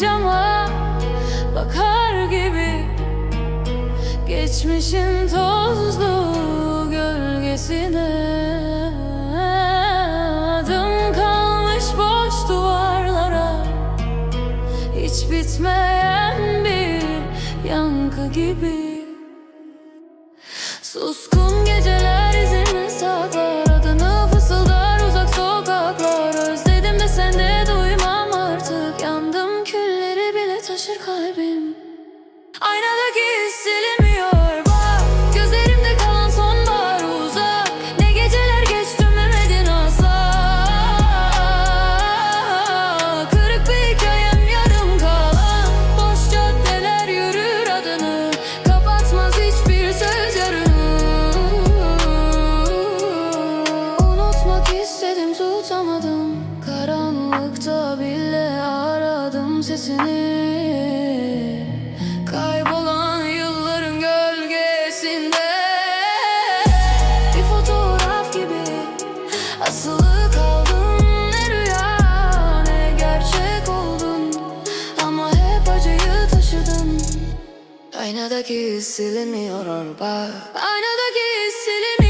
cama bakar gibi. Geçmişin tozlu gölgesine Adım kalmış boş duvarlara. Hiç bitmeyen bir yankı gibi. Suskun geceler taşır kalbim. Aynadaki iz silinmiyor bak Gözlerimde kalan sonbahar uzak. Ne geceler geçtim demedin asla Kırık bir hikayem yarım kalan. Boş caddeler yürür adını. Kapatmaz hiçbir söz yarını. Unutmak istedim tutamadım. Karanlıkta bile aradım sesini Aynadaki iz silinmiyor bak Aynadaki iz silinmiyor